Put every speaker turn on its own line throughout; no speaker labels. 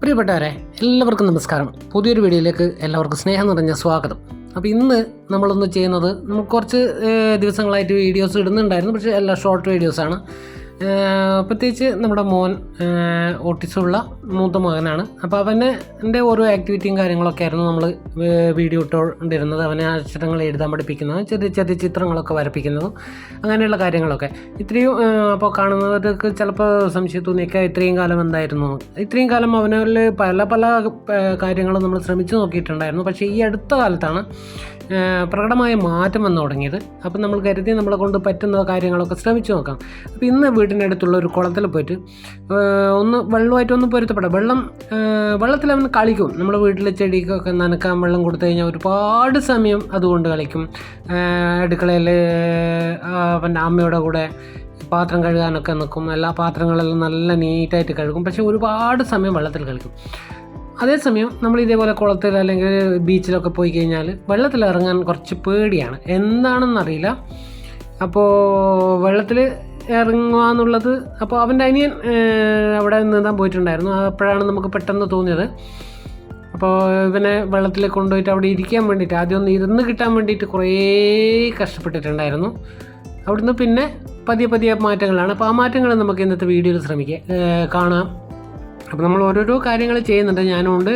പ്രിയപ്പെട്ടവരെ എല്ലാവർക്കും നമസ്കാരം. പുതിയൊരു വീഡിയോയിലേക്ക് എല്ലാവർക്കും സ്നേഹം നിറഞ്ഞ സ്വാഗതം. അപ്പോൾ ഇന്ന് നമ്മളൊന്ന് ചെയ്യുന്നത് നമുക്ക് കുറച്ച് ദിവസങ്ങളായിട്ട് വീഡിയോസ് ഇടുന്നുണ്ടായിരുന്നു പക്ഷേ എല്ലാം ഷോർട്ട് വീഡിയോസാണ് പ്രത്യേകിച്ച് നമ്മുടെ മോൻ ഓട്ടിസമുള്ള മൂത്ത മകനാണ്. അപ്പോൾ അവന്റെ എന്റെ ഓരോ ആക്ടിവിറ്റിയും കാര്യങ്ങളൊക്കെ ആയിരുന്നു നമ്മൾ വീഡിയോ ഇട്ടുകൊണ്ടിരുന്നത് അവനെ അക്ഷരങ്ങൾ എഴുതാൻ പഠിപ്പിക്കുന്നതും ചെറിയ ചെറിയ ചിത്രങ്ങളൊക്കെ വരപ്പിക്കുന്നതും അങ്ങനെയുള്ള കാര്യങ്ങളൊക്കെ. ഇത്രയും അപ്പോൾ കാണുന്നവർക്ക് ചിലപ്പോൾ സംശയം തോന്നിയൊക്കെ ഇത്രയും കാലം എന്തായിരുന്നു? ഇത്രയും കാലം അവനിൽ പല പല കാര്യങ്ങളും നമ്മൾ ശ്രമിച്ചു നോക്കിയിട്ടുണ്ടായിരുന്നു. പക്ഷേ ഈ അടുത്ത കാലത്താണ് പ്രകടമായ മാറ്റം വന്നു തുടങ്ങിയത്. അപ്പം നമ്മൾ കരുതി നമ്മളെ കൊണ്ട് പറ്റുന്ന കാര്യങ്ങളൊക്കെ ശ്രമിച്ചു നോക്കാം. അപ്പോൾ ഇന്ന് വീടിന്റെ അടുത്തുള്ള ഒരു കുളത്തിൽ പോയിട്ട് ഒന്ന് വെള്ളമായിട്ട് ഒന്ന് പൊരുത്തപ്പെടാം വെള്ളം വെള്ളത്തിൽ അവൻ കളിക്കും. നമ്മുടെ വീട്ടിലെ ചെടിക്കൊക്കെ നനക്കാൻ വെള്ളം കൊടുത്തു കഴിഞ്ഞാൽ ഒരുപാട് സമയം അതുകൊണ്ട് കളിക്കും. അടുക്കളയിൽ അവന്റെ അമ്മയുടെ കൂടെ പാത്രം കഴുകാനൊക്കെ നിൽക്കും. എല്ലാ പാത്രങ്ങളെല്ലാം നല്ല നീറ്റായിട്ട് കഴുകും. പക്ഷേ ഒരുപാട് സമയം വെള്ളത്തിൽ കളിക്കും. അതേസമയം നമ്മൾ ഇതേപോലെ കുളത്തിൽ അല്ലെങ്കിൽ ബീച്ചിലൊക്കെ പോയി കഴിഞ്ഞാൽ വെള്ളത്തിൽ ഇറങ്ങാൻ കുറച്ച് പേടിയാണ്. എന്താണെന്നറിയില്ല അപ്പോൾ വെള്ളത്തിൽ ഇറങ്ങുക എന്നുള്ളത് അപ്പോൾ അവന്റെ അനിയൻ അവിടെ നീന്താൻ പോയിട്ടുണ്ടായിരുന്നു. അപ്പോഴാണ് നമുക്ക് പെട്ടെന്ന് തോന്നിയത്. അപ്പോൾ ഇവനെ വെള്ളത്തിൽ കൊണ്ടുപോയിട്ട് അവിടെ ഇരിക്കാൻ വേണ്ടിയിട്ട് ആദ്യം ഒന്ന് ഇരുന്ന് കിട്ടാൻ വേണ്ടിയിട്ട് കുറേ കഷ്ടപ്പെട്ടിട്ടുണ്ടായിരുന്നു. അവിടുന്ന് പിന്നെ പതിയെ പതിയെ മാറ്റങ്ങളാണ്. അപ്പോൾ ആ മാറ്റങ്ങൾ നമുക്ക് ഇന്നത്തെ വീഡിയോയിൽ ശ്രമിക്കാം. കാണാം. അപ്പോൾ നമ്മൾ ഓരോരോ കാര്യങ്ങൾ ചെയ്യുന്നുണ്ട്. ഞാനുണ്ട്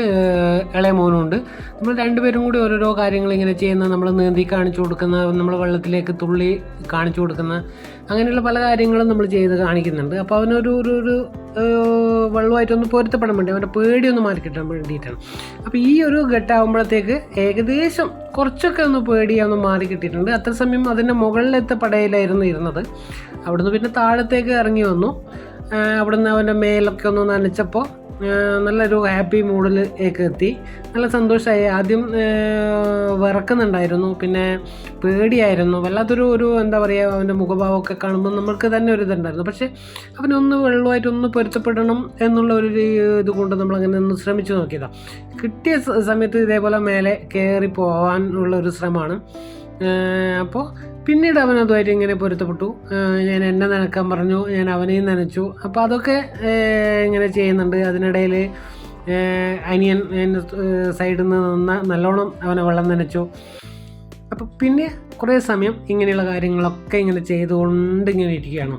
ഇളയ മോനും ഉണ്ട് നമ്മൾ രണ്ടുപേരും കൂടി ഓരോരോ കാര്യങ്ങൾ ഇങ്ങനെ ചെയ്യുന്ന നമ്മൾ നീന്തി കാണിച്ചു കൊടുക്കുന്ന നമ്മൾ വെള്ളത്തിലേക്ക് തുള്ളി കാണിച്ചു കൊടുക്കുന്ന അങ്ങനെയുള്ള പല കാര്യങ്ങളും നമ്മൾ ചെയ്ത് കാണിക്കുന്നുണ്ട്. അപ്പോൾ അവനൊരു ഒരു ഒരു വെള്ളമായിട്ടൊന്ന് പൊരുത്തപ്പെടാൻ വേണ്ടി അവന്റെ പേടിയൊന്ന് മാറി കിട്ടാൻ വേണ്ടിയിട്ടാണ്. അപ്പോൾ ഈ ഒരു ഘട്ടമാകുമ്പോഴത്തേക്ക് ഏകദേശം കുറച്ചൊക്കെ ഒന്ന് പേടി ഒന്ന് മാറി കിട്ടിയിട്ടുണ്ട്. അത്ര സമയം അതിന്റെ മുകളിലത്തെ പടയിലായിരുന്നു ഇരുന്നത്. അവിടുന്ന് പിന്നെ താഴത്തേക്ക് ഇറങ്ങി വന്നു. അവിടുന്ന് അവന്റെ മേലൊക്കെ ഒന്ന് നനച്ചപ്പോൾ നല്ലൊരു ഹാപ്പി മൂഡിലേക്ക് എത്തി. നല്ല സന്തോഷമായി. ആദ്യം വിറക്കുന്നുണ്ടായിരുന്നു. പിന്നെ പേടിയായിരുന്നു. വല്ലാത്തൊരു ഒരു എന്താ പറയുക അവന്റെ മുഖഭാവമൊക്കെ കാണുമ്പോൾ നമ്മൾക്ക് തന്നെ ഒരു ഇതുണ്ടായിരുന്നു. പക്ഷേ അവനൊന്ന് വെള്ളമായിട്ടൊന്ന് പൊരുത്തപ്പെടണം എന്നുള്ള ഒരു ഇത് കൊണ്ട് നമ്മളങ്ങനെ ഒന്ന് ശ്രമിച്ചു നോക്കിയതാണ് കിട്ടിയ സമയത്ത് ഇതേപോലെ മേലെ കയറി പോകാനുള്ള ഒരു ശ്രമമാണ്. അപ്പോൾ പിന്നീട് അവൻ അതുമായിട്ട് ഇങ്ങനെ പൊരുത്തപ്പെട്ടു. ഞാൻ എന്നെ നനക്കാൻ പറഞ്ഞു ഞാൻ അവനെയും നനച്ചു. അപ്പോൾ അതൊക്കെ ഇങ്ങനെ ചെയ്യുന്നുണ്ട്. അതിനിടയിൽ അനിയൻ എന്റെ സൈഡിൽ നിന്ന് നിന്ന നല്ലോണം അവനെ വെള്ളം നനച്ചു. അപ്പോൾ പിന്നെ കുറേ സമയം ഇങ്ങനെയുള്ള കാര്യങ്ങളൊക്കെ ഇങ്ങനെ ചെയ്തുകൊണ്ട് ഇങ്ങനെ ഇരിക്കുകയാണ്.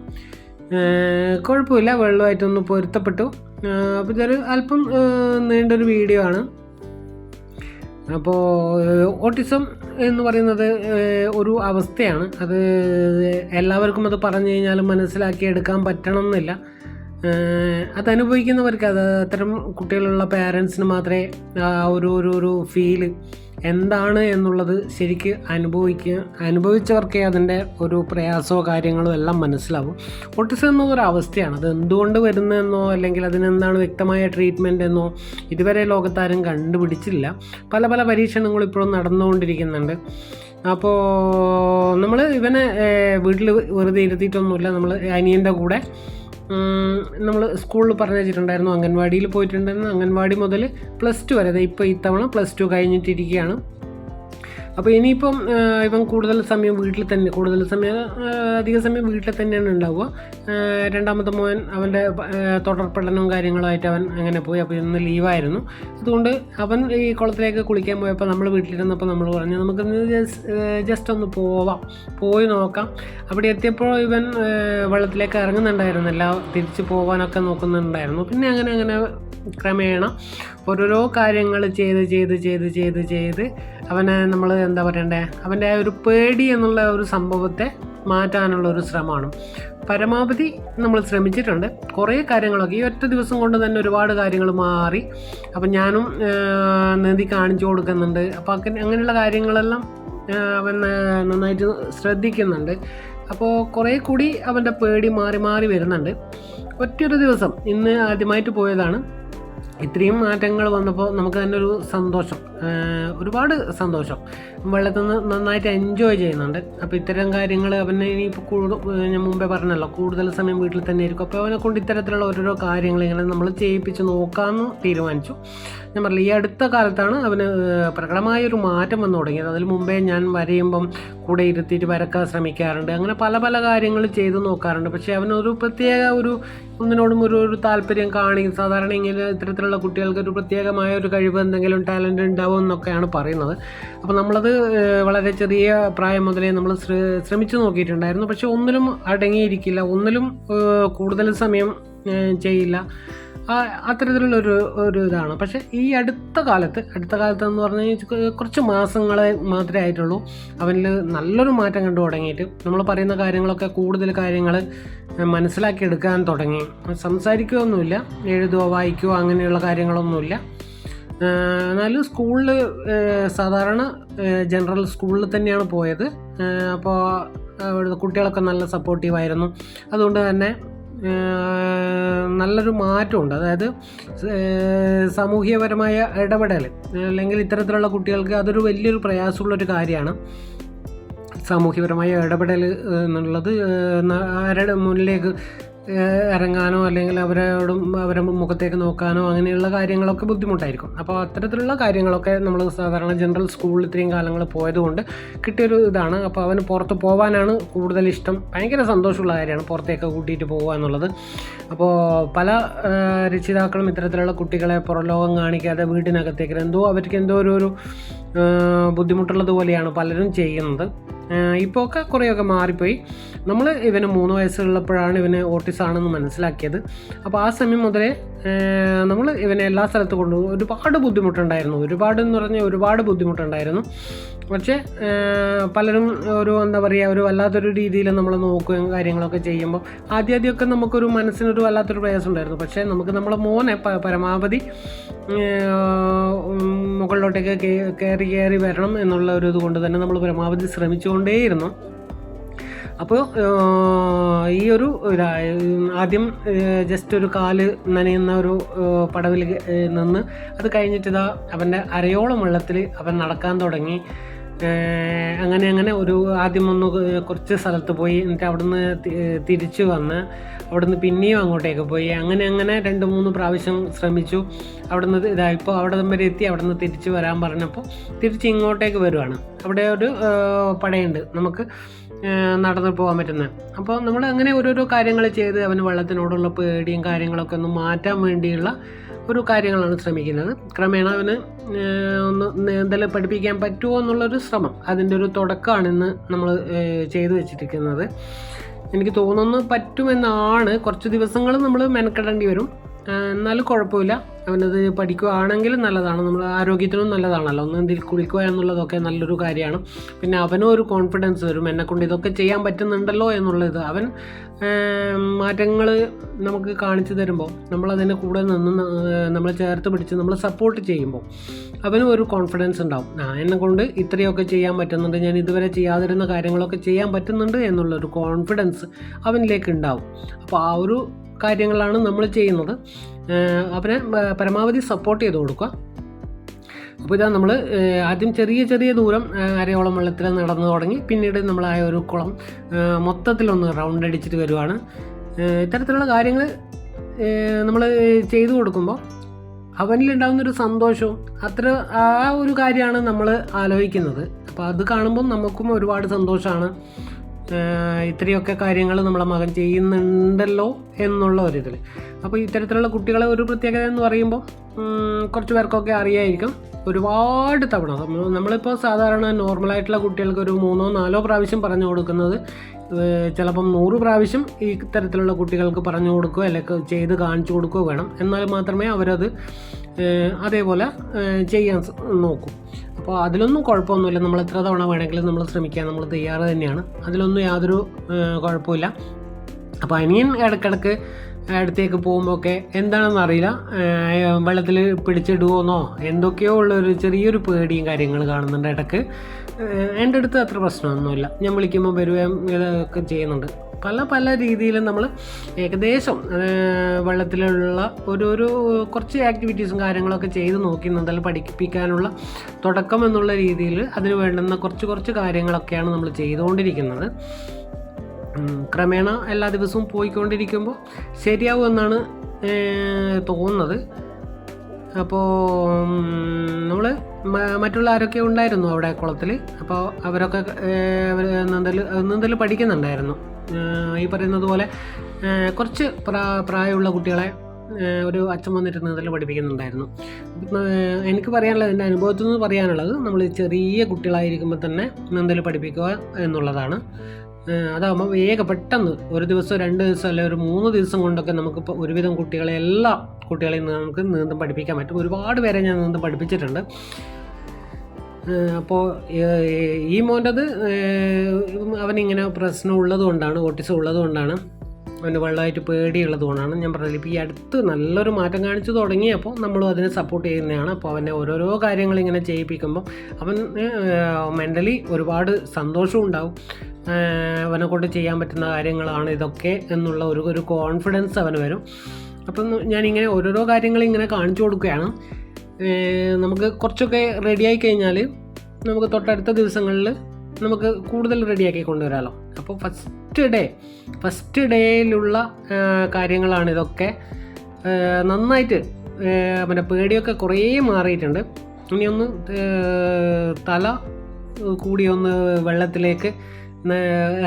കുഴപ്പമില്ല. വെള്ളമായിട്ടൊന്ന് പൊരുത്തപ്പെട്ടു. അപ്പോൾ ഇതൊരു അല്പം നീണ്ടൊരു വീഡിയോ ആണ്. അപ്പോൾ ഓട്ടിസം എന്ന് പറയുന്നത് ഒരു അവസ്ഥയാണ്. അത് എല്ലാവർക്കും അത് പറഞ്ഞു കഴിഞ്ഞാൽ മനസ്സിലാക്കി എടുക്കാൻ പറ്റണം എന്നില്ല. അത് അനുഭവിക്കുന്നവർക്ക് അത് അത്തരം കുട്ടികളുള്ള പാരൻസിന് മാത്രമേ ഒരു ഒരു ഫീൽ എന്താണ് എന്നുള്ളത് ശരിക്ക് അനുഭവിക്കുക അനുഭവിച്ചവർക്കേ അതിന്റെ ഒരു പ്രയാസമോ കാര്യങ്ങളോ എല്ലാം മനസ്സിലാവും. ഓട്ടിസം എന്നതൊരു അവസ്ഥയാണ് അത് എന്തുകൊണ്ട് വരുന്നതെന്നോ അല്ലെങ്കിൽ അതിനെന്താണ് വ്യക്തമായ ട്രീറ്റ്മെന്റ് എന്നോ ഇതുവരെ ലോകത്താരും കണ്ടുപിടിച്ചില്ല. പല പല പരീക്ഷണങ്ങളും ഇപ്പോഴും നടന്നുകൊണ്ടിരിക്കുന്നുണ്ട്. അപ്പോൾ നമ്മൾ ഇവനെ വീട്ടിൽ വെറുതെ ഇരുത്തിയിട്ടൊന്നുമില്ല. നമ്മൾ അനിയന്റെ കൂടെ നമ്മൾ സ്കൂളിൽ പറഞ്ഞു വെച്ചിട്ടുണ്ടായിരുന്നു അംഗൻവാടിയിൽ പോയിട്ടുണ്ടായിരുന്നു അംഗൻവാടി മുതൽ പ്ലസ് ടു വരെ. ഇപ്പോൾ ഇത്തവണ പ്ലസ് ടു കഴിഞ്ഞിട്ടിരിക്കുകയാണ്. അപ്പോൾ ഇനിയിപ്പം ഇവൻ കൂടുതൽ സമയം വീട്ടിൽ തന്നെ കൂടുതൽ സമയം അധിക സമയം വീട്ടിൽ തന്നെയാണ് ഉണ്ടാവുക. രണ്ടാമത്തെ മോൻ അവന്റെ തുടർ പഠനവും കാര്യങ്ങളുമായിട്ട് അവൻ അങ്ങനെ പോയി. അപ്പോൾ ഇന്ന് ലീവായിരുന്നു. അതുകൊണ്ട് അവൻ ഈ കുളത്തിലേക്ക് കുളിക്കാൻ പോയപ്പോൾ നമ്മൾ വീട്ടിലിരുന്നപ്പോൾ നമ്മൾ പറഞ്ഞു നമുക്ക് ജസ്റ്റ് ഒന്ന് പോവാം. പോയി നോക്കാം. അവിടെ എത്തിയപ്പോൾ ഇവൻ വെള്ളത്തിലേക്ക് ഇറങ്ങുന്നുണ്ടായിരുന്നില്ല തിരിച്ച് പോകാനൊക്കെ നോക്കുന്നുണ്ടായിരുന്നു. പിന്നെ അങ്ങനെ അങ്ങനെ ക്രമേണ ഓരോരോ കാര്യങ്ങൾ ചെയ്ത് ചെയ്ത് ചെയ്ത് ചെയ്ത് ചെയ്ത് അവനെ നമ്മൾ എന്താ പറയണ്ടേ? അവന്റെ ഒരു പേടി എന്നുള്ള ഒരു സംഭവത്തെ മാറ്റാനുള്ള ഒരു ശ്രമമാണ്. പരമാവധി നമ്മൾ ശ്രമിച്ചിട്ടുണ്ട്. കുറേ കാര്യങ്ങളൊക്കെ. ഈ ഒറ്റ ദിവസം കൊണ്ട് തന്നെ ഒരുപാട് കാര്യങ്ങൾ മാറി. അപ്പം ഞാനും നീതി കാണിച്ചു കൊടുക്കുന്നുണ്ട്. അപ്പോൾ അങ്ങനെ അങ്ങനെയുള്ള കാര്യങ്ങളെല്ലാം അവൻ നന്നായിട്ട് ശ്രദ്ധിക്കുന്നുണ്ട്. അപ്പോൾ കുറേ കൂടി അവന്റെ പേടി മാറി മാറി വരുന്നുണ്ട്. ഒറ്റൊരു ദിവസം ഇന്ന് ആദ്യമായിട്ട് പോയതാണ്. ഇത്രയും മാറ്റങ്ങൾ വന്നപ്പോൾ നമുക്ക് തന്നെ ഒരു സന്തോഷം ഒരുപാട് സന്തോഷം. വെള്ളത്തിൽ നിന്ന് നന്നായിട്ട് എൻജോയ് ചെയ്യുന്നുണ്ട്. അപ്പോൾ ഇത്തരം കാര്യങ്ങൾ അവനെ ഇനിയിപ്പോൾ കൂടുതൽ ഞാൻ മുമ്പേ പറഞ്ഞല്ലോ കൂടുതൽ സമയം വീട്ടിൽ തന്നെ ആയിരിക്കും അപ്പോൾ അവനെ കൊണ്ട് ഇത്തരത്തിലുള്ള ഓരോരോ കാര്യങ്ങൾ ഇങ്ങനെ നമ്മൾ ചെയ്യിപ്പിച്ച് നോക്കാമെന്ന് തീരുമാനിച്ചു. ഞാൻ പറഞ്ഞില്ല ഈ അടുത്ത കാലത്താണ് അവന് പ്രകടമായൊരു മാറ്റം വന്നു തുടങ്ങിയത്. അതിന് മുമ്പേ ഞാൻ വരയുമ്പം കൂടെ ഇരുത്തിയിട്ട് വരക്കാൻ ശ്രമിക്കാറുണ്ട്. അങ്ങനെ പല പല കാര്യങ്ങൾ ചെയ്ത് നോക്കാറുണ്ട്. പക്ഷേ അവനൊരു പ്രത്യേക ഒരു ഒന്നിനോടും ഒരു ഒരു താല്പര്യം കാണിക്കും. സാധാരണ ഇങ്ങനെ ഇത്തരത്തിലുള്ള കുട്ടികൾക്ക് ഒരു പ്രത്യേകമായ ഒരു കഴിവ് എന്തെങ്കിലും ടാലന്റ് ഉണ്ടാവും എന്നൊക്കെയാണ് പറയുന്നത്. അപ്പോൾ നമ്മളത് വളരെ ചെറിയ പ്രായം മുതലേ നമ്മൾ ശ്ര- ശ്രമിച്ചു നോക്കിയിട്ടുണ്ടായിരുന്നു. പക്ഷെ ഒന്നിലും അടങ്ങിയിരിക്കില്ല. ഒന്നിലും കൂടുതൽ സമയം ചെയ്യില്ല. അത്തരത്തിലുള്ള ഒരു ഒരു ഇതാണ്. പക്ഷേ ഈ അടുത്ത കാലത്ത് അടുത്ത കാലത്ത് എന്ന് പറഞ്ഞു കഴിഞ്ഞാൽ കുറച്ച് മാസങ്ങളെ മാത്രമേ ആയിട്ടുള്ളൂ. അവനിൽ നല്ലൊരു മാറ്റം കണ്ടു തുടങ്ങിയിട്ട് നമ്മൾ പറയുന്ന കാര്യങ്ങളൊക്കെ കൂടുതൽ കാര്യങ്ങൾ മനസ്സിലാക്കിയെടുക്കാൻ തുടങ്ങി. സംസാരിക്കുകയൊന്നുമില്ല എഴുതുകയോ വായിക്കുകയോ അങ്ങനെയുള്ള കാര്യങ്ങളൊന്നുമില്ല. എന്നാലും സ്കൂളിൽ സാധാരണ ജനറൽ സ്കൂളിൽ തന്നെയാണ് പോയത്. അപ്പോൾ അവിടുത്തെ കുട്ടികളൊക്കെ നല്ല സപ്പോർട്ടീവായിരുന്നു. അതുകൊണ്ട് തന്നെ നല്ലൊരു മാറ്റമുണ്ട്. അതായത് സാമൂഹ്യപരമായ ഇടപെടൽ അല്ലെങ്കിൽ ഇത്തരത്തിലുള്ള കുട്ടികൾക്ക് അതൊരു വലിയൊരു പ്രയാസമുള്ളൊരു കാര്യമാണ്. സാമൂഹ്യപരമായ ഇടപെടൽ എന്നുള്ളത് ആരുടെ മുന്നിലേക്ക് ഇറങ്ങാനോ അല്ലെങ്കിൽ അവരോടും അവരെ മുഖത്തേക്ക് നോക്കാനോ അങ്ങനെയുള്ള കാര്യങ്ങളൊക്കെ ബുദ്ധിമുട്ടായിരിക്കും. അപ്പോൾ അത്തരത്തിലുള്ള കാര്യങ്ങളൊക്കെ നമ്മൾ സാധാരണ ജനറൽ സ്കൂളിൽ ഇത്രയും കാലങ്ങൾ പോയതുകൊണ്ട് കിട്ടിയൊരു ഇതാണ്. അപ്പോൾ അവന് പുറത്ത് പോകാനാണ് കൂടുതൽ ഇഷ്ടം. ഭയങ്കര സന്തോഷമുള്ള കാര്യമാണ് പുറത്തേക്ക് കൂട്ടിയിട്ട് പോകുക എന്നുള്ളത്. അപ്പോൾ പല രക്ഷിതാക്കളും ഇത്തരത്തിലുള്ള കുട്ടികളെ പുറലോകം കാണിക്കാതെ വീട്ടിനകത്തേക്ക് എന്തോ അവർക്ക് എന്തോ ഒരു ബുദ്ധിമുട്ടുള്ളത് പോലെയാണ് പലരും ചെയ്യുന്നത്. ഇപ്പോൾ ഒക്കെ കുറേയൊക്കെ മാറിപ്പോയി. നമ്മൾ ഇവന് മൂന്ന് വയസ്സുള്ളപ്പോഴാണ് ഇവന് ഓട്ടിസാണെന്ന് മനസ്സിലാക്കിയത്. അപ്പോൾ ആ സമയം മുതലേ നമ്മൾ ഇവനെ എല്ലാ സ്ഥലത്തും കൊണ്ടുപോകും ഒരുപാട് ബുദ്ധിമുട്ടുണ്ടായിരുന്നു. ഒരുപാട് എന്ന് പറഞ്ഞാൽ ഒരുപാട് ബുദ്ധിമുട്ടുണ്ടായിരുന്നു. പക്ഷേ പലരും ഒരു എന്താ പറയുക ഒരു വല്ലാത്തൊരു രീതിയിൽ നമ്മൾ നോക്കുകയും കാര്യങ്ങളൊക്കെ ചെയ്യുമ്പോൾ ആദ്യം ആദ്യമൊക്കെ നമുക്കൊരു മനസ്സിനൊരു വല്ലാത്തൊരു പ്രയാസം ഉണ്ടായിരുന്നു. പക്ഷേ നമുക്ക് നമ്മളെ മോനെ പരമാവധി മുകളിലോട്ടേക്ക് കയറി കയറി വരണം എന്നുള്ള ഒരു ഇത് കൊണ്ട് തന്നെ നമ്മൾ പരമാവധി ശ്രമിച്ചുകൊണ്ടേയിരുന്നു. അപ്പോൾ ഈ ഒരു ആദ്യം ജസ്റ്റ് ഒരു കാൽ നനയുന്ന ഒരു പടവിൽ നിന്ന് അത് കഴിഞ്ഞിട്ട് ഇതാ അവന്റെ അരയോളം വെള്ളത്തിൽ അവൻ നടക്കാൻ തുടങ്ങി. അങ്ങനെ അങ്ങനെ ഒരു ആദ്യം ഒന്ന് കുറച്ച് സ്ഥലത്ത് പോയി. എന്നിട്ട് അവിടുന്ന് തിരിച്ചു വന്ന് അവിടുന്ന് പിന്നെയും അങ്ങോട്ടേക്ക് പോയി. അങ്ങനെ അങ്ങനെ രണ്ട് മൂന്ന് പ്രാവശ്യം ശ്രമിച്ചു. അവിടുന്ന് ഇതായിപ്പോൾ അവിടെ വരെ എത്തി അവിടുന്ന് തിരിച്ചു വരാൻ പറഞ്ഞപ്പോൾ തിരിച്ച് ഇങ്ങോട്ടേക്ക് വരുവാണ്. അവിടെ ഒരു പടയുണ്ട് നമുക്ക് നടന്ന് പോകാൻ പറ്റുന്നത് അപ്പോൾ നമ്മൾ അങ്ങനെ ഓരോരോ കാര്യങ്ങൾ ചെയ്ത് അവന് വെള്ളത്തിനോടുള്ള പേടിയും കാര്യങ്ങളൊക്കെ ഒന്ന് മാറ്റാൻ വേണ്ടിയുള്ള ഒരു കാര്യങ്ങളാണ് ശ്രമിക്കുന്നത്. ക്രമേണ അവന് ഒന്ന് നീന്തൽ പഠിപ്പിക്കാൻ പറ്റുമോ എന്നുള്ളൊരു ശ്രമം. അതിന്റെ ഒരു തുടക്കമാണ് ഇന്ന് നമ്മൾ ചെയ്തു വെച്ചിരിക്കുന്നത്. എനിക്ക് തോന്നുന്നു പറ്റുമെന്നാണ്. കുറച്ച് ദിവസങ്ങൾ നമ്മൾ മെനക്കെടേണ്ടി വരും. എന്നാലും കുഴപ്പമില്ല. അവനത് പഠിക്കുകയാണെങ്കിൽ നല്ലതാണ്. നമ്മൾ ആരോഗ്യത്തിനും നല്ലതാണല്ലോ. ഒന്ന് എന്തിൽ കുളിക്കുക എന്നുള്ളതൊക്കെ നല്ലൊരു കാര്യമാണ്. പിന്നെ അവനും ഒരു കോൺഫിഡൻസ് വരും. എന്നെക്കൊണ്ട് ഇതൊക്കെ ചെയ്യാൻ പറ്റുന്നുണ്ടല്ലോ എന്നുള്ളത്. അവൻ മാറ്റങ്ങൾ നമുക്ക് കാണിച്ചു തരുമ്പോൾ നമ്മളതിന്റെ കൂടെ നിന്ന് നമ്മൾ ചേർത്ത് പിടിച്ച് നമ്മൾ സപ്പോർട്ട് ചെയ്യുമ്പോൾ അവനും ഒരു കോൺഫിഡൻസ് ഉണ്ടാവും. ആ എന്നെ കൊണ്ട് ഇത്രയൊക്കെ ചെയ്യാൻ പറ്റുന്നുണ്ട്. ഞാൻ ഇതുവരെ ചെയ്യാതിരുന്ന കാര്യങ്ങളൊക്കെ ചെയ്യാൻ പറ്റുന്നുണ്ട് എന്നുള്ളൊരു കോൺഫിഡൻസ് അവനിലേക്ക് ഉണ്ടാവും. അപ്പോൾ ആ ഒരു കാര്യങ്ങളാണ് നമ്മൾ ചെയ്യുന്നത്. അവനെ പരമാവധി സപ്പോർട്ട് ചെയ്ത് കൊടുക്കുക. അപ്പോൾ ഇതാ നമ്മൾ ആദ്യം ചെറിയ ചെറിയ ദൂരം അരയോളം വെള്ളത്തിൽ നടന്നു തുടങ്ങി പിന്നീട് നമ്മൾ ആ ഒരു കുളം മൊത്തത്തിലൊന്ന് റൗണ്ട് അടിച്ചിട്ട് വരുവാണ്. ഇത്തരത്തിലുള്ള കാര്യങ്ങൾ നമ്മൾ ചെയ്തു കൊടുക്കുമ്പോൾ അവനിലുണ്ടാകുന്നൊരു സന്തോഷവും അത്ര ആ ഒരു കാര്യമാണ് നമ്മൾ ആലോചിക്കുന്നത്. അപ്പോൾ അത് കാണുമ്പോൾ നമുക്കും ഒരുപാട് സന്തോഷമാണ്. ഇത്രയൊക്കെ കാര്യങ്ങൾ നമ്മളെ മകൻ ചെയ്യുന്നുണ്ടല്ലോ എന്നുള്ള ഒരിതിൽ അപ്പോൾ ഇത്തരത്തിലുള്ള കുട്ടികളെ ഒരു പ്രത്യേകത എന്ന് പറയുമ്പോൾ കുറച്ച് പേർക്കൊക്കെ അറിയായിരിക്കും. ഒരുപാട് തവണ നമ്മളിപ്പോൾ സാധാരണ നോർമലായിട്ടുള്ള കുട്ടികൾക്ക് ഒരു മൂന്നോ നാലോ പ്രാവശ്യം പറഞ്ഞു കൊടുക്കുന്നത് ചിലപ്പം നൂറ് പ്രാവശ്യം ഈ തരത്തിലുള്ള കുട്ടികൾക്ക് പറഞ്ഞു കൊടുക്കുകയോ അല്ലെങ്കിൽ ചെയ്ത് കാണിച്ചു കൊടുക്കുകയോ വേണം. എന്നാൽ മാത്രമേ അവരത് അതേപോലെ ചെയ്യാൻ നോക്കൂ. അപ്പോൾ അതിലൊന്നും കുഴപ്പമൊന്നുമില്ല. നമ്മൾ എത്ര തവണ വേണമെങ്കിലും നമ്മൾ ശ്രമിക്കാൻ നമ്മൾ തയ്യാറ് തന്നെയാണ്. അതിലൊന്നും യാതൊരു കുഴപ്പമില്ല. അപ്പോൾ അനിയൻ ഇടക്കിടക്ക് അടുത്തേക്ക് പോകുമ്പോൾ ഒക്കെ എന്താണെന്ന് അറിയില്ല. വെള്ളത്തിൽ പിടിച്ചിടുമോന്നോ എന്തൊക്കെയോ ഉള്ളൊരു ചെറിയൊരു പേടിയും കാര്യങ്ങൾ കാണുന്നുണ്ട് ഇടയ്ക്ക് ഏഹ് എന്റെ അടുത്ത് അത്ര പ്രശ്നമൊന്നുമില്ല. ഞാൻ വിളിക്കുമ്പോൾ വരുകയും ഇതൊക്കെ ചെയ്യുന്നുണ്ട്. പല പല രീതിയിലും നമ്മൾ ഏകദേശം വെള്ളത്തിലുള്ള ഒരു ഒരു കുറച്ച് ആക്ടിവിറ്റീസും കാര്യങ്ങളൊക്കെ ചെയ്ത് നോക്കി നന്നായി പഠിപ്പിക്കാനുള്ള തുടക്കം എന്നുള്ള രീതിയിൽ അതിന് വേണ്ടുന്ന കുറച്ച് കുറച്ച് കാര്യങ്ങളൊക്കെയാണ് നമ്മൾ ചെയ്തുകൊണ്ടിരിക്കുന്നത്. ക്രമേണ എല്ലാ ദിവസവും പോയിക്കൊണ്ടിരിക്കുമ്പോൾ ശരിയാവും എന്നാണ് തോന്നുന്നത്. അപ്പോൾ നമ്മൾ മറ്റുള്ള ആരൊക്കെ ഉണ്ടായിരുന്നു അവിടെ കുളത്തിൽ. അപ്പോൾ അവരൊക്കെ നീന്തൽ നീന്തൽ പഠിക്കുന്നുണ്ടായിരുന്നു. ഈ പറയുന്നത് പോലെ കുറച്ച് പ്രാ പ്രായമുള്ള കുട്ടികളെ ഒരു അച്ഛൻ വന്നിട്ട് നീന്തൽ പഠിപ്പിക്കുന്നുണ്ടായിരുന്നു. എനിക്ക് പറയാനുള്ളത് എന്റെ അനുഭവത്തിൽ നിന്ന് പറയാനുള്ളത് നമ്മൾ ചെറിയ കുട്ടികളായിരിക്കുമ്പോൾ തന്നെ നീന്തൽ പഠിപ്പിക്കുക എന്നുള്ളതാണ്. അതാകുമ്പോൾ വേഗ പെട്ടെന്ന് ഒരു ദിവസം രണ്ട് ദിവസം അല്ലെങ്കിൽ ഒരു മൂന്ന് ദിവസം കൊണ്ടൊക്കെ നമുക്കിപ്പോൾ ഒരുവിധം കുട്ടികളെ എല്ലാ കുട്ടികളെയും നമുക്ക് നീന്തം പഠിപ്പിക്കാൻ പറ്റും. ഒരുപാട് പേരെ ഞാൻ നീന്തം പഠിപ്പിച്ചിട്ടുണ്ട്. അപ്പോൾ ഈ മോന്റെത് അവനിങ്ങനെ പ്രശ്നം ഉള്ളത് കൊണ്ടാണ് ഓട്ടിസം ഉള്ളത് അവന് വെള്ളമായിട്ട് പേടിയുള്ളത് കൊണ്ടാണ് ഞാൻ പറഞ്ഞത്. ഇപ്പോൾ ഈ അടുത്ത് നല്ലൊരു മാറ്റം കാണിച്ചു തുടങ്ങിയപ്പോൾ നമ്മളും അതിനെ സപ്പോർട്ട് ചെയ്യുന്നതാണ്. അപ്പോൾ അവനെ ഓരോരോ കാര്യങ്ങൾ ഇങ്ങനെ ചെയ്യിപ്പിക്കുമ്പോൾ അവൻ മെന്റലി ഒരുപാട് സന്തോഷവും ഉണ്ടാവും. അവനെ കൊണ്ട് ചെയ്യാൻ പറ്റുന്ന കാര്യങ്ങളാണ് ഇതൊക്കെ എന്നുള്ള ഒരു ഒരു കോൺഫിഡൻസ് അവന് വരും. അപ്പം ഞാനിങ്ങനെ ഓരോരോ കാര്യങ്ങൾ ഇങ്ങനെ കാണിച്ചു കൊടുക്കുകയാണ്. നമുക്ക് കുറച്ചൊക്കെ റെഡിയായി കഴിഞ്ഞാൽ നമുക്ക് തൊട്ടടുത്ത ദിവസങ്ങളിൽ നമുക്ക് കൂടുതൽ റെഡിയാക്കി കൊണ്ടുവരാമല്ലോ അപ്പോൾ ഫസ്റ്റ് ഡേ ഫസ്റ്റ് ഡേയിലുള്ള കാര്യങ്ങളാണ് ഇതൊക്കെ. നന്നായിട്ട് മറ്റേ പേടിയൊക്കെ കുറേ മാറിയിട്ടുണ്ട്. ഇനിയൊന്ന് തല കൂടി ഒന്ന് വെള്ളത്തിലേക്ക്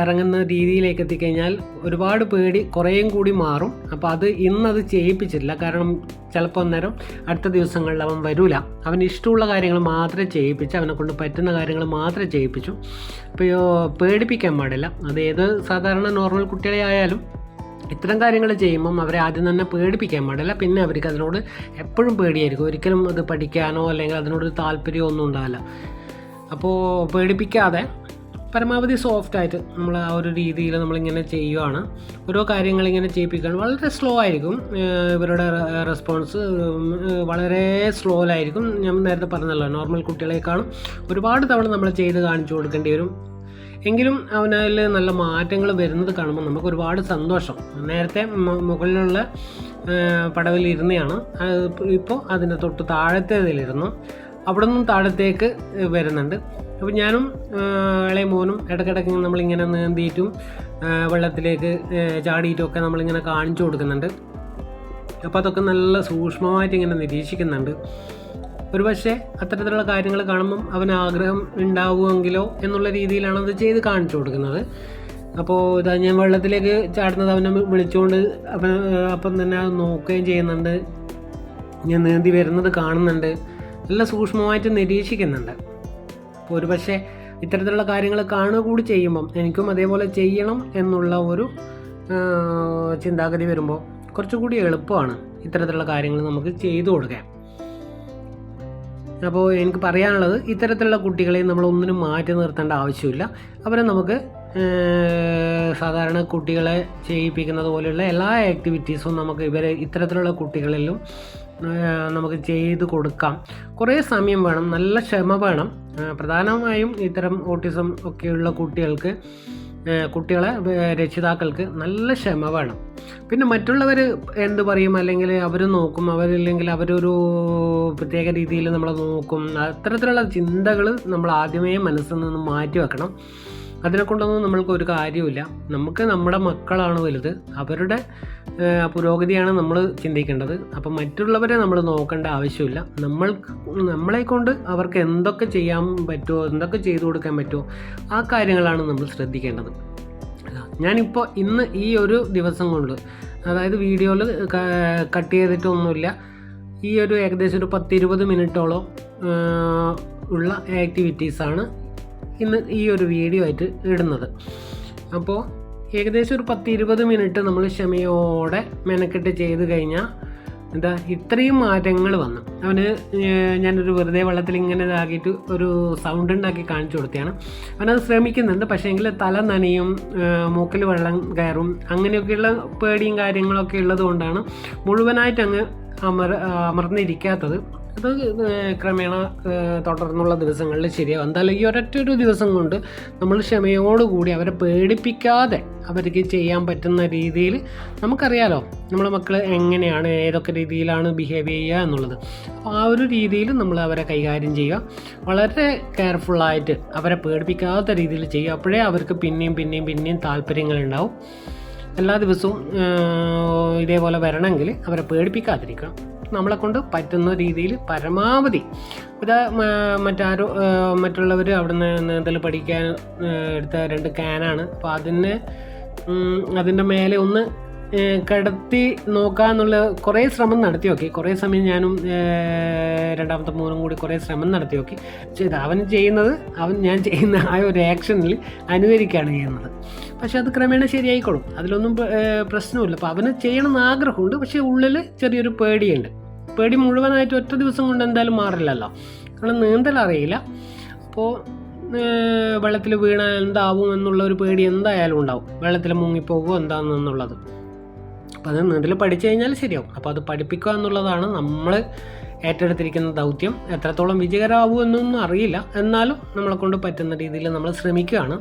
ഇറങ്ങുന്ന രീതിയിലേക്ക് എത്തിക്കഴിഞ്ഞാൽ ഒരുപാട് പേടി കുറേയും കൂടി മാറും. അപ്പോൾ അത് ഇന്നത് ചെയ്യിപ്പിച്ചിട്ടില്ല. കാരണം ചിലപ്പോൾ അന്നേരം അടുത്ത ദിവസങ്ങളിൽ അവൻ വരില്ല അവൻ ഇഷ്ടമുള്ള കാര്യങ്ങൾ മാത്രമേ ചെയ്യിപ്പിച്ച് അവനെ കൊണ്ട് പറ്റുന്ന കാര്യങ്ങൾ മാത്രമേ ചെയ്യിപ്പിച്ചു. അപ്പോൾ പേടിപ്പിക്കാൻ പാടില്ല. അത് ഏത് സാധാരണ നോർമൽ കുട്ടികളെ ആയാലും ഇത്തരം കാര്യങ്ങൾ ചെയ്യുമ്പം അവരെ ആദ്യം തന്നെ പേടിപ്പിക്കാൻ പാടില്ല. പിന്നെ അവർക്ക് അതിനോട് എപ്പോഴും പേടിയായിരിക്കും. ഒരിക്കലും അത് പഠിക്കാനോ അല്ലെങ്കിൽ അതിനോട് താല്പര്യമോ ഒന്നും ഉണ്ടാവില്ല. അപ്പോൾ പേടിപ്പിക്കാതെ പരമാവധി സോഫ്റ്റ് ആയിട്ട് നമ്മൾ ആ ഒരു രീതിയിൽ നമ്മളിങ്ങനെ ചെയ്യുവാണ്. ഓരോ കാര്യങ്ങൾ ഇങ്ങനെ ചെയ്യിപ്പിക്കുകയാണ് വളരെ സ്ലോ ആയിരിക്കും. ഇവരുടെ റെസ്പോൺസ് വളരെ സ്ലോയിലായിരിക്കും ഞാൻ നേരത്തെ പറഞ്ഞല്ലോ നോർമൽ കുട്ടികളെക്കാളും ഒരുപാട് തവണ നമ്മൾ ചെയ്ത് കാണിച്ചു കൊടുക്കേണ്ടി വരും. എങ്കിലും അവനതിൽ നല്ല മാറ്റങ്ങൾ വരുന്നത് കാണുമ്പോൾ നമുക്ക് ഒരുപാട് സന്തോഷം. നേരത്തെ മുകളിലുള്ള പടവിലിരുന്നെയാണ്. ഇപ്പോൾ അതിന്റെ തൊട്ട് താഴത്തേതിലിരുന്നു. അവിടെ നിന്നും താഴത്തേക്ക് വരുന്നുണ്ട്. അപ്പോൾ ഞാനും ഇളയ മോനും ഇടയ്ക്കിടയ്ക്ക് നമ്മളിങ്ങനെ നീന്തിയിട്ടും വെള്ളത്തിലേക്ക് ഏഹ് ചാടിയിട്ടും ഒക്കെ നമ്മളിങ്ങനെ കാണിച്ചു കൊടുക്കുന്നുണ്ട്. അപ്പോൾ അതൊക്കെ നല്ല സൂക്ഷ്മമായിട്ട് ഇങ്ങനെ നിരീക്ഷിക്കുന്നുണ്ട്. ഒരു പക്ഷേ അത്തരത്തിലുള്ള കാര്യങ്ങൾ കാണുമ്പം അവന് ആഗ്രഹം ഉണ്ടാവുമെങ്കിലോ എന്നുള്ള രീതിയിലാണ് അത് ചെയ്ത് കാണിച്ചു കൊടുക്കുന്നത്. അപ്പോൾ ഇതാ ഞാൻ വെള്ളത്തിലേക്ക് ചാടുന്നത് അവനെ വിളിച്ചുകൊണ്ട് അവൻ അപ്പം തന്നെ നോക്കുകയും ചെയ്യുന്നുണ്ട്. ഞാൻ നീന്തി വരുന്നത് കാണുന്നുണ്ട്. നല്ല സൂക്ഷ്മമായിട്ട് നിരീക്ഷിക്കുന്നുണ്ട്. അപ്പോൾ ഒരു പക്ഷേ ഇത്തരത്തിലുള്ള കാര്യങ്ങൾ കാണുക കൂടി ചെയ്യുമ്പം എനിക്കും അതേപോലെ ചെയ്യണം എന്നുള്ള ഒരു ചിന്താഗതി വരുമ്പോൾ കുറച്ചുകൂടി എളുപ്പമാണ് ഇത്തരത്തിലുള്ള കാര്യങ്ങൾ നമുക്ക് ചെയ്തു കൊടുക്കാൻ. അപ്പോൾ എനിക്ക് പറയാനുള്ളത് ഇത്തരത്തിലുള്ള കുട്ടികളെ നമ്മൾ ഒന്നിനും മാറ്റി നിർത്തേണ്ട ആവശ്യമില്ല. അവരെ നമുക്ക് സാധാരണ കുട്ടികളെ ചെയ്യിപ്പിക്കുന്നത് പോലെയുള്ള എല്ലാ ആക്ടിവിറ്റീസും നമുക്ക് ഇവരെ ഇത്തരത്തിലുള്ള കുട്ടികളിലും നമുക്ക് ചെയ്ത് കൊടുക്കാം. കുറേ സമയം വേണം നല്ല ക്ഷമ വേണം. പ്രധാനമായും ഇത്തരം ഓട്ടിസം ഒക്കെയുള്ള കുട്ടികൾക്ക് കുട്ടികളെ രക്ഷിതാക്കൾക്ക് നല്ല ക്ഷമ വേണം. പിന്നെ മറ്റുള്ളവർ എന്ത് പറയും? അല്ലെങ്കിൽ അവർ നോക്കും. അവരില്ലെങ്കിൽ അവരൊരു പ്രത്യേക രീതിയിൽ നമ്മളെ നോക്കും. അത്തരത്തിലുള്ള ചിന്തകൾ നമ്മൾ ആദ്യമേ മനസ്സിൽ നിന്ന് മാറ്റി വെക്കണം. അതിനെ കൊണ്ടൊന്നും നമ്മൾക്ക് ഒരു കാര്യമില്ല നമുക്ക് നമ്മുടെ മക്കളാണ് വലുത്. അവരുടെ പുരോഗതിയാണ് നമ്മൾ ചിന്തിക്കേണ്ടത്. അപ്പം മറ്റുള്ളവരെ നമ്മൾ നോക്കേണ്ട ആവശ്യമില്ല. നമ്മൾ നമ്മളെ കൊണ്ട് അവർക്ക് എന്തൊക്കെ ചെയ്യാൻ പറ്റുമോ എന്തൊക്കെ ചെയ്തു കൊടുക്കാൻ പറ്റുമോ ആ കാര്യങ്ങളാണ് നമ്മൾ ശ്രദ്ധിക്കേണ്ടത്. ഞാനിപ്പോൾ ഇന്ന് ഈ ഒരു ദിവസം കൊണ്ട് അതായത് വീഡിയോയിൽ കട്ട് ചെയ്തിട്ടൊന്നുമില്ല. ഈ ഒരു ഏകദേശം ഒരു പത്തിരുപത് മിനിറ്റോളം ഉള്ള ആക്ടിവിറ്റീസാണ് ഇന്ന് ഈ ഒരു വീഡിയോ ആയിട്ട് ഇടുന്നത്. അപ്പോൾ ഏകദേശം ഒരു പത്ത് ഇരുപത് മിനിറ്റ് നമ്മൾ ക്ഷമയോടെ മെനക്കെട്ട് ചെയ്ത് കഴിഞ്ഞാൽ എന്താ ഇത്രയും മാറ്റങ്ങൾ വന്നു. അവന് ഞാനൊരു വെറുതെ വെള്ളത്തിൽ ഇങ്ങനെ ഇതാക്കിയിട്ട് ഒരു സൗണ്ട് ഉണ്ടാക്കി കാണിച്ചു കൊടുത്തതാണ് അവനത് ശ്രമിക്കുന്നുണ്ട്. പക്ഷേ എങ്കിൽ തല നനയും മൂക്കിൽ വെള്ളം കയറും അങ്ങനെയൊക്കെയുള്ള പേടിയും കാര്യങ്ങളൊക്കെ ഉള്ളതുകൊണ്ടാണ് മുഴുവനായിട്ട് അങ്ങ് അമർ അമർന്നിരിക്കാത്തത്. അത് ക്രമേണ തുടർന്നുള്ള ദിവസങ്ങളിൽ ശരിയാവും. എന്തായാലും ഈ ഒരൊറ്റ ഒരു ദിവസം കൊണ്ട് നമ്മൾ ക്ഷമയോടുകൂടി അവരെ പേടിപ്പിക്കാതെ അവർക്ക് ചെയ്യാൻ പറ്റുന്ന രീതിയിൽ നമുക്കറിയാലോ നമ്മളെ മക്കൾ എങ്ങനെയാണ് ഏതൊക്കെ രീതിയിലാണ് ബിഹേവ് ചെയ്യുക എന്നുള്ളത്. അപ്പോൾ ആ ഒരു രീതിയിൽ നമ്മൾ അവരെ കൈകാര്യം ചെയ്യുക. വളരെ കെയർഫുള്ളായിട്ട് അവരെ പേടിപ്പിക്കാത്ത രീതിയിൽ ചെയ്യുക. അപ്പോഴേ അവർക്ക് പിന്നെയും പിന്നെയും പിന്നെയും താല്പര്യങ്ങളുണ്ടാവും എല്ലാ ദിവസവും ഇതേപോലെ വരണമെങ്കിൽ അവരെ പേടിപ്പിക്കാതിരിക്കണം. നമ്മളെ കൊണ്ട് പറ്റുന്ന രീതിയിൽ പരമാവധി. ഇതാ മറ്റാരോ മറ്റുള്ളവർ അവിടുന്ന് നീന്തൽ പഠിക്കാൻ എടുത്ത രണ്ട് ക്യാനാണ് അപ്പോൾ അതിന് അതിന്റെ മേലെ ഒന്ന് കടത്തി കിടത്തി നോക്കാന്നുള്ള കുറേ ശ്രമം നടത്തി നോക്കി കുറേ സമയം ഞാനും രണ്ടാമത്തെ മൂന്നും കൂടി കുറേ ശ്രമം നടത്തി നോക്കി പക്ഷേ അവൻ ചെയ്യുന്നത് അവൻ ഞാൻ ചെയ്യുന്ന ആ ഒരു ആക്ഷനിൽ അനുകരിക്കുകയാണ് ചെയ്യുന്നത്. പക്ഷെ അത് ക്രമേണ ശരിയായിക്കോളും. അതിലൊന്നും പ്രശ്നമില്ല അപ്പോൾ അവന് ചെയ്യണമെന്ന് ആഗ്രഹമുണ്ട്. പക്ഷേ ഉള്ളിൽ ചെറിയൊരു പേടിയുണ്ട്. പേടി മുഴുവനായിട്ട് ഒറ്റ ദിവസം കൊണ്ട് എന്തായാലും മാറില്ലല്ലോ. കാരണം നീന്തൽ അറിയില്ല. അപ്പോൾ വെള്ളത്തിൽ വീണാൽ എന്താവും എന്നുള്ള ഒരു പേടി എന്തായാലും ഉണ്ടാവും. വെള്ളത്തിൽ മുങ്ങിപ്പോകുമോ എന്താണെന്നുള്ളത്. അപ്പോൾ അത് നീന്തൽ പഠിച്ചു കഴിഞ്ഞാൽ ശരിയാവും. അപ്പോൾ അത് പഠിപ്പിക്കുക എന്നുള്ളതാണ് നമ്മൾ ഏറ്റെടുത്തിരിക്കുന്ന ദൗത്യം. എത്രത്തോളം വിജയകരമാകുമെന്നൊന്നും അറിയില്ല. എന്നാലും നമ്മളെ കൊണ്ട് പറ്റുന്ന രീതിയിൽ നമ്മൾ ശ്രമിക്കുകയാണ്.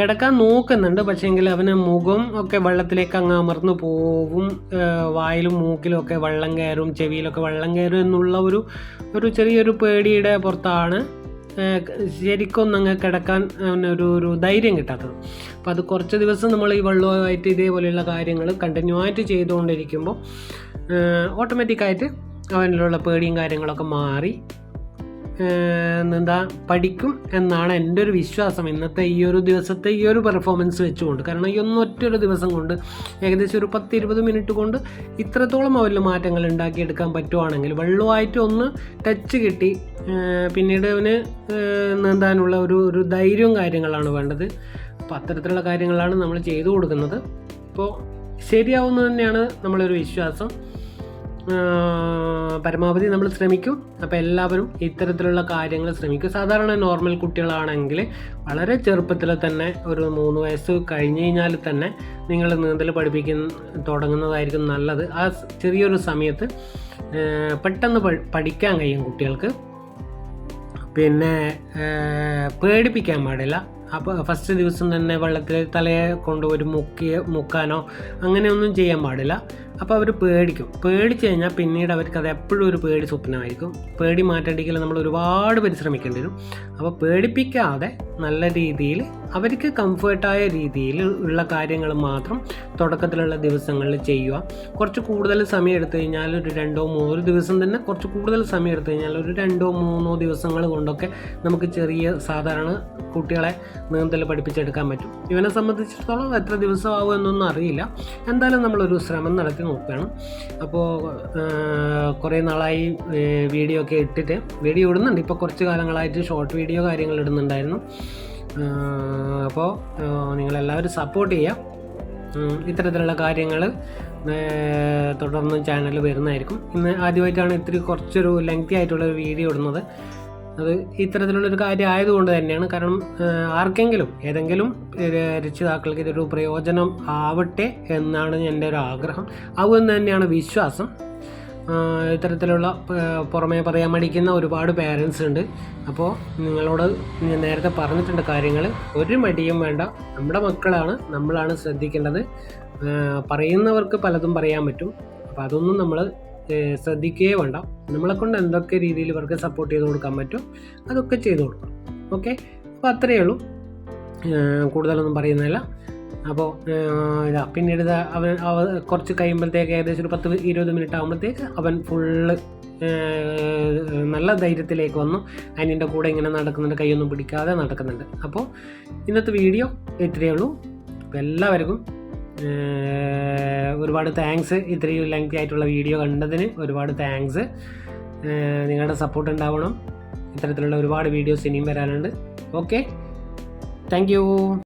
കിടക്കാൻ നോക്കുന്നുണ്ട്. പക്ഷേങ്കിൽ അവന് മുഖം ഒക്കെ വെള്ളത്തിലേക്ക് അങ്ങ് അമർന്നു പോവും. വായിലും മൂക്കിലും ഒക്കെ വെള്ളം കയറും. ചെവിയിലൊക്കെ വെള്ളം കയറും എന്നുള്ള ഒരു ഒരു ചെറിയൊരു പേടിയുടെ പുറത്താണ് ശരിക്കൊന്നും ശരിക്കും അങ്ങ് കിടക്കാൻ അവനൊരു ഒരു ധൈര്യം കിട്ടാത്തത്. അപ്പോൾ അത് കുറച്ച് ദിവസം നമ്മൾ ഈ വെള്ളവുമായിട്ട് ഇതേപോലെയുള്ള കാര്യങ്ങൾ കണ്ടിന്യൂ ആയിട്ട് ചെയ്തുകൊണ്ടിരിക്കുമ്പോൾ ഓട്ടോമാറ്റിക്കായിട്ട് അവനിലുള്ള പേടിയും കാര്യങ്ങളൊക്കെ മാറി. എന്താ പഠിക്കും എന്നാണ് എന്റെ ഒരു വിശ്വാസം. ഇന്നത്തെ ഈ ഒരു ദിവസത്തെ ഈ ഒരു പെർഫോമൻസ് വെച്ചുകൊണ്ട്. കാരണം ഈ ഒന്നൊറ്റ ഒറ്റൊരു ദിവസം കൊണ്ട് ഏകദേശം ഒരു പത്ത് ഇരുപത് മിനിറ്റ് കൊണ്ട് ഇത്രത്തോളം അവരിൽ മാറ്റങ്ങൾ ഉണ്ടാക്കിയെടുക്കാൻ പറ്റുവാണെങ്കിൽ വെള്ളമായിട്ട് ഒന്ന് ടച്ച് കിട്ടി പിന്നീട് അവന് നീന്താനുള്ള ഒരു ഒരു ധൈര്യവും കാര്യങ്ങളാണ് വേണ്ടത്. അപ്പോൾ അത്തരത്തിലുള്ള കാര്യങ്ങളാണ് നമ്മൾ ചെയ്തു കൊടുക്കുന്നത്. അപ്പോൾ ശരിയാവുന്നത് തന്നെയാണ് നമ്മളൊരു വിശ്വാസം. പരമാവധി നമ്മൾ ശ്രമിക്കും. അപ്പോൾ എല്ലാവരും ഇത്തരത്തിലുള്ള കാര്യങ്ങൾ ശ്രമിക്കും. സാധാരണ നോർമൽ കുട്ടികളാണെങ്കിൽ വളരെ ചെറുപ്പത്തിൽ തന്നെ ഒരു മൂന്ന് വയസ്സ് കഴിഞ്ഞ് കഴിഞ്ഞാൽ തന്നെ നിങ്ങൾ നീന്തൽ പഠിപ്പിക്കുന്ന തുടങ്ങുന്നതായിരിക്കും നല്ലത്. ആ ചെറിയൊരു സമയത്ത് പെട്ടെന്ന് പഠിക്കാൻ കഴിയും കുട്ടികൾക്ക്. പിന്നെ പേടിപ്പിക്കാൻ പാടില്ല. അപ്പോൾ ഫസ്റ്റ് ദിവസം തന്നെ വെള്ളത്തിൽ തലയെ കൊണ്ട് ഒരു മുക്കി മുക്കാനോ അങ്ങനെയൊന്നും ചെയ്യാൻ പാടില്ല. അപ്പോൾ അവർ പേടിക്കും. പേടിച്ച് കഴിഞ്ഞാൽ പിന്നീട് അവർക്ക് അത് എപ്പോഴും ഒരു പേടി സ്വപ്നമായിരിക്കും. പേടി മാറ്റേണ്ടെങ്കിൽ നമ്മൾ ഒരുപാട് പരിശ്രമിക്കേണ്ടി വരും. അപ്പോൾ പേടിപ്പിക്കാതെ നല്ല രീതിയിൽ അവർക്ക് കംഫേർട്ടായ രീതിയിൽ ഉള്ള കാര്യങ്ങൾ മാത്രം തുടക്കത്തിലുള്ള ദിവസങ്ങളിൽ ചെയ്യുക. കുറച്ച് കൂടുതൽ സമയം എടുത്തു കഴിഞ്ഞാൽ ഒരു രണ്ടോ മൂന്നോ ഒരു ദിവസം തന്നെ കുറച്ച് കൂടുതൽ സമയം എടുത്തു കഴിഞ്ഞാൽ ഒരു രണ്ടോ മൂന്നോ ദിവസങ്ങൾ കൊണ്ടൊക്കെ നമുക്ക് ചെറിയ സാധാരണ കുട്ടികളെ നീന്തൽ പഠിപ്പിച്ചെടുക്കാൻ പറ്റും. ഇവനെ സംബന്ധിച്ചിടത്തോളം എത്ര ദിവസമാവും എന്നൊന്നും അറിയില്ല. എന്തായാലും നമ്മളൊരു ശ്രമം നടത്തി നോക്കുകയാണ് അപ്പോൾ കുറേ നാളായി വീഡിയോ ഒക്കെ ഇട്ടിട്ട് വീഡിയോ ഇടുന്നുണ്ട്. ഇപ്പോൾ കുറച്ച് കാലങ്ങളായിട്ട് ഷോർട്ട് വീഡിയോ കാര്യങ്ങൾ ഇടുന്നുണ്ടായിരുന്നു. അപ്പോൾ നിങ്ങളെല്ലാവരും സപ്പോർട്ട് ചെയ്യാം. ഉം, ഇത്തരത്തിലുള്ള കാര്യങ്ങൾ തുടർന്ന് ചാനൽ വരുന്നതായിരിക്കും. ഇന്ന് ആദ്യമായിട്ടാണ് ഇത്തിരി കുറച്ചൊരു ലെങ്തി ആയിട്ടുള്ള വീഡിയോ ഇടുന്നത്. അത് ഇത്തരത്തിലുള്ളൊരു കാര്യം ആയതുകൊണ്ട് തന്നെയാണ്. കാരണം ആർക്കെങ്കിലും ഏതെങ്കിലും രക്ഷിതാക്കൾക്ക് ഇതൊരു പ്രയോജനം ആവട്ടെ എന്നാണ് എന്റെ ഒരു ആഗ്രഹം. ആവുമെന്ന് തന്നെയാണ് വിശ്വാസം. ഇത്തരത്തിലുള്ള പുറമേ പറയാൻ മടിക്കുന്ന ഒരുപാട് പേരൻസ് ഉണ്ട്. അപ്പോൾ നിങ്ങളോട് ഞാൻ നേരത്തെ പറഞ്ഞിട്ടുണ്ട് കാര്യങ്ങൾ ഒരു മടിയും വേണ്ട. നമ്മുടെ മക്കളാണ് നമ്മളാണ് ശ്രദ്ധിക്കേണ്ടത്. പറയുന്നവർക്ക് പലതും പറയാൻ പറ്റും. അപ്പോൾ അതൊന്നും നമ്മൾ ശ്രദ്ധിക്കുകയേ വേണ്ട. നമ്മളെ കൊണ്ട് എന്തൊക്കെ രീതിയിൽ ഇവർക്ക് സപ്പോർട്ട് ചെയ്ത് കൊടുക്കാൻ പറ്റും അതൊക്കെ ചെയ്തു കൊടുക്കാം ഓക്കെ അപ്പോൾ അത്രയേ ഉള്ളൂ. കൂടുതലൊന്നും പറയുന്നില്ല. അപ്പോൾ ഇതാ പിന്നീട് അവൻ അവ കുറച്ച് കഴിയുമ്പോഴത്തേക്ക് ഏകദേശം ഒരു പത്ത് ഇരുപത് മിനിറ്റ് ആകുമ്പോഴത്തേക്ക് അവൻ ഫുള്ള് നല്ല ധൈര്യത്തിലേക്ക് വന്നു. അനിയന്റെ കൂടെ ഇങ്ങനെ നടക്കുന്നുണ്ട് കൈയൊന്നും പിടിക്കാതെ നടക്കുന്നുണ്ട്. അപ്പോൾ ഇന്നത്തെ വീഡിയോ ഇത്രയേ ഉള്ളൂ. എല്ലാവർക്കും ഒരുപാട് താങ്ക്സ് ഇത്രയും ലെങ്തി ആയിട്ടുള്ള വീഡിയോ കണ്ടതിന് ഒരുപാട് താങ്ക്സ് നിങ്ങളുടെ സപ്പോർട്ട് ഉണ്ടാവണം. ഇത്തരത്തിലുള്ള ഒരുപാട് വീഡിയോസ് ഇനിയും വരാനുണ്ട്. Okay thank